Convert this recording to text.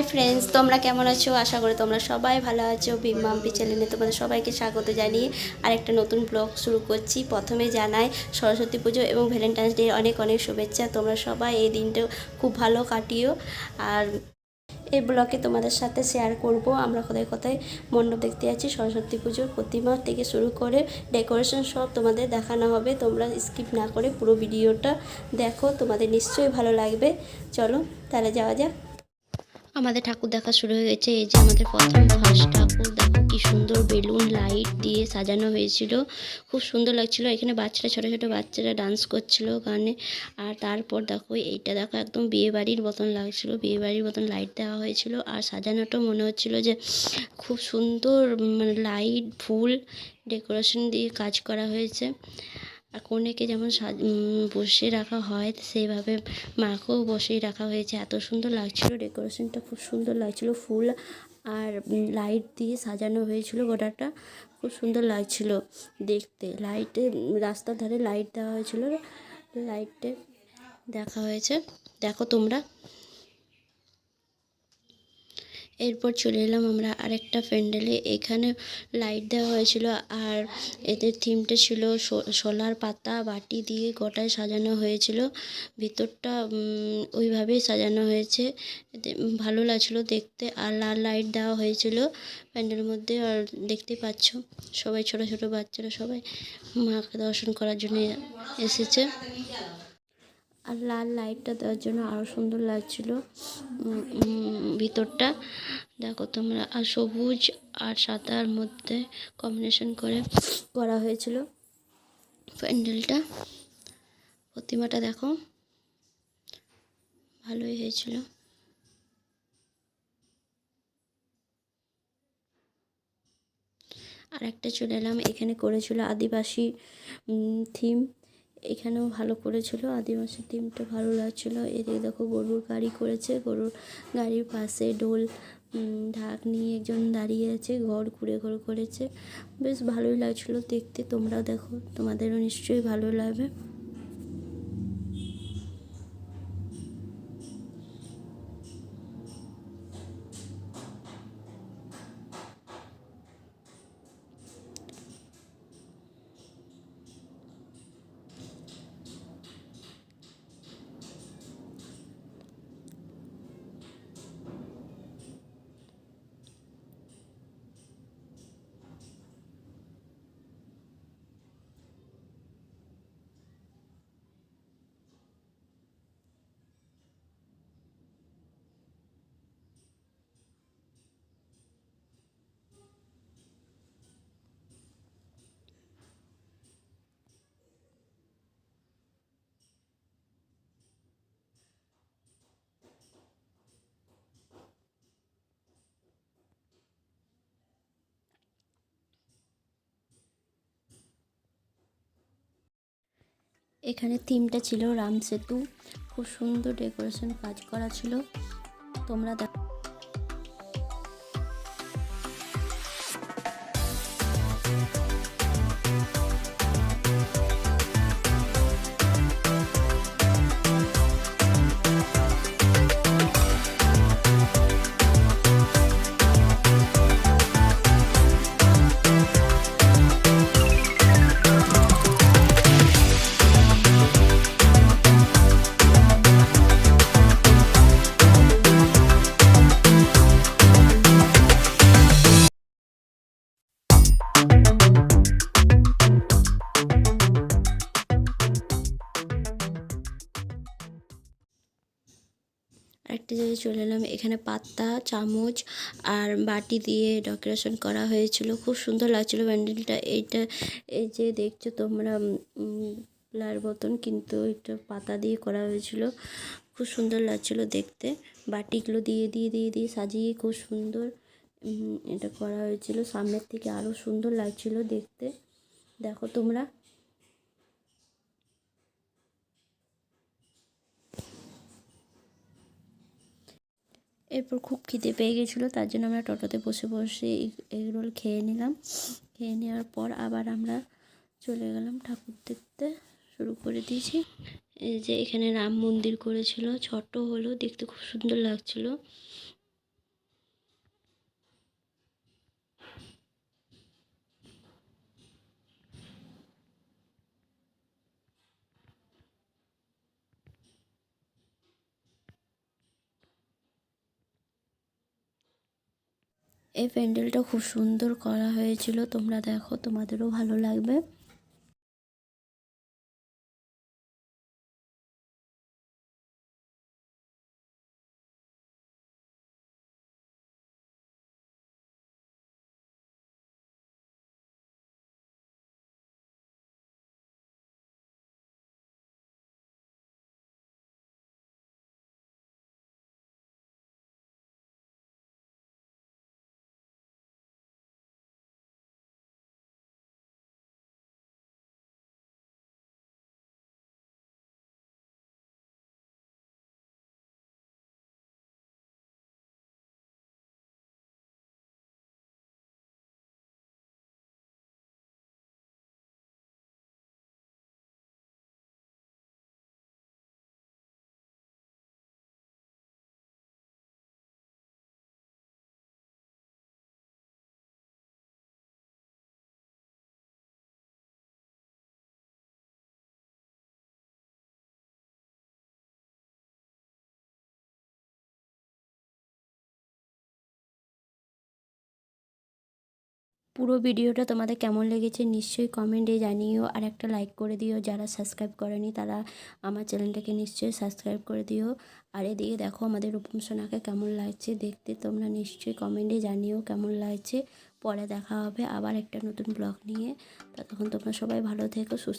Hi friends তোমরা কেমন আছো? আশা করি তোমরা সবাই ভালো আছো। বিমাম্পি চ্যানেলে তোমাদের সবাইকে স্বাগত জানিয়ে আরেকটা নতুন ব্লগ শুরু করছি। প্রথমে জানাই সরস্বতী পুজো এবং ভ্যালেন্টাইন্স ডে অনেক অনেক শুভেচ্ছা। তোমরা সবাই এই দিনটা খুব ভালো কাটিও। আর এই ব্লগে তোমাদের সাথে শেয়ার করব। আমরা কোথায় কোথায় মণ্ডপ দেখতে যাচ্ছি, সরস্বতী পুজোর প্রতিমা থেকে শুরু করে ডেকোরেশন সব তোমাদের দেখানো হবে। তোমরা স্কিপ না করে পুরো ভিডিওটা দেখো। তোমাদের নিশ্চয়ই ভালো লাগবে। চলো তাহলে যাওয়া যাক। আমাদের ঠাকুর দেখা শুরু হয়ে গেছে। এই যে আমাদের প্রথম ফার্স্ট ঠাকুর, দেখো কি সুন্দর বেলুন লাইট দিয়ে সাজানো হয়েছিল। খুব সুন্দর লাগছিল। এখানে বাচ্চারা, ছোটো ছোটো বাচ্চারা ডান্স করছিল গানে। আর তারপর দেখো, এইটা দেখো একদম বিয়ে বাড়ির মতন লাগছিল। বিয়ে বাড়ির মতন লাইট দেওয়া হয়েছিল। আর সাজানোটা মনে হচ্ছিল যে খুব সুন্দর মানে লাইট ফুল ডেকোরেশন দিয়ে কাজ করা হয়েছে। আর কনেকে যেমন সাজ বসে রাখা হয়, সেইভাবে মাকেও বসেই রাখা হয়েছে। এত সুন্দর লাগছিল ডেকোরেশনটা, খুব সুন্দর লাগছিল ফুল আর লাইট দিয়ে সাজানো হয়েছিল গোটাটা, খুব সুন্দর লাগছিল দেখতে। লাইটে, রাস্তার ধারে লাইট দেওয়া হয়েছিল, লাইটে দেখা হয়েছে। দেখো তোমরা। এরপর চলে এলাম আমরা আরেকটা প্যান্ডেলে। এখানে লাইট দেওয়া হয়েছিল আর এদের থিমটা ছিল সোলার পাতা, বাটি দিয়ে গোটায় সাজানো হয়েছিল। ভিতরটা ওইভাবেই সাজানো হয়েছে। ভালো লাগছিল দেখতে আর লাল লাইট দেওয়া হয়েছিল প্যান্ডেলের মধ্যে আর দেখতে পাচ্ছ সবাই, ছোট ছোট বাচ্চারা সবাই মাকে দর্শন করার জন্য এসেছে। আর লাল লাইটটা দেওয়ার জন্য আরও সুন্দর লাগছিল। ভিতরটা। দেখো তোমরা, আর সবুজ আর সাদার মধ্যে কম্বিনেশন করে করা হয়েছিল প্যান্ডেলটা। প্রতিমাটা দেখো, ভালোই হয়েছিল। আর একটা চলে এলাম, এখানে করেছিল আদিবাসী থিম এখানেও ভালো করেছিল। আদিবাসী টিমটা ভালো লাগছিল। এদিকে দেখো গরুর গাড়ি করেছে। গরুর গাড়ির পাশে ডোল ঢাক নিয়ে একজন দাঁড়িয়ে আছে। ঘর ঘুরে ঘর করেছে। বেশ ভালোই লাগছিল। দেখতে তোমরাও দেখো। তোমাদেরও নিশ্চয়ই ভালো লাগবে। এখানে থিমটা ছিল রামসেতু খুব সুন্দর ডেকোরেশন কাজ করা ছিল। তোমরা দেখো আরেকটা জায়গায় চলে এলাম, এখানে পাতা চামচ আর বাটি দিয়ে ডেকোরেশন করা হয়েছিল। খুব সুন্দর লাগছিল প্যান্ডেলটা। এইটা, এই যে দেখছ তোমরা লার মতন কিন্তু এটা পাতা দিয়ে করা হয়েছিল। খুব সুন্দর লাগছিল দেখতে। বাটিগুলো দিয়ে দিয়ে দিয়ে দিয়ে সাজিয়ে খুব সুন্দর এটা করা হয়েছিল। সামনের থেকে আরও সুন্দর লাগছিল দেখতে। দেখো তোমরা। এরপর খুব খিদে পেয়ে গেছিল, তার জন্য আমরা টোটোতে বসে বসে এগ রোল খেয়ে নিলাম। খেয়ে নেওয়ার পর আবার আমরা চলে গেলাম ঠাকুর দেখতে, শুরু করে দিয়েছি। এই যে এখানে রাম মন্দির করেছিল, ছোট হলো, দেখতে খুব সুন্দর লাগছিল। এই প্যান্ডেলটা খুব সুন্দর করা হয়েছিল। তোমরা দেখো তোমাদেরও ভালো লাগবে। পুরো ভিডিওটা তোমাদের কেমন লেগেছে নিশ্চয়ই কমেন্টে জানিও। আর একটা লাইক করে দিও যারা সাবস্ক্রাইব করেনি তারা আমার চ্যানেলটাকে নিশ্চয়ই সাবস্ক্রাইব করে দিও। আর এদিকে দেখো আমাদের রূপম সোনাকে কেমন লাগছে দেখতে, তোমরা নিশ্চয়ই কমেন্টে জানিও কেমন লাগছে। পরে দেখা হবে আবার একটা নতুন ব্লগ নিয়ে। ততক্ষণ তোমরা সবাই ভালো থেকো, সুস্থ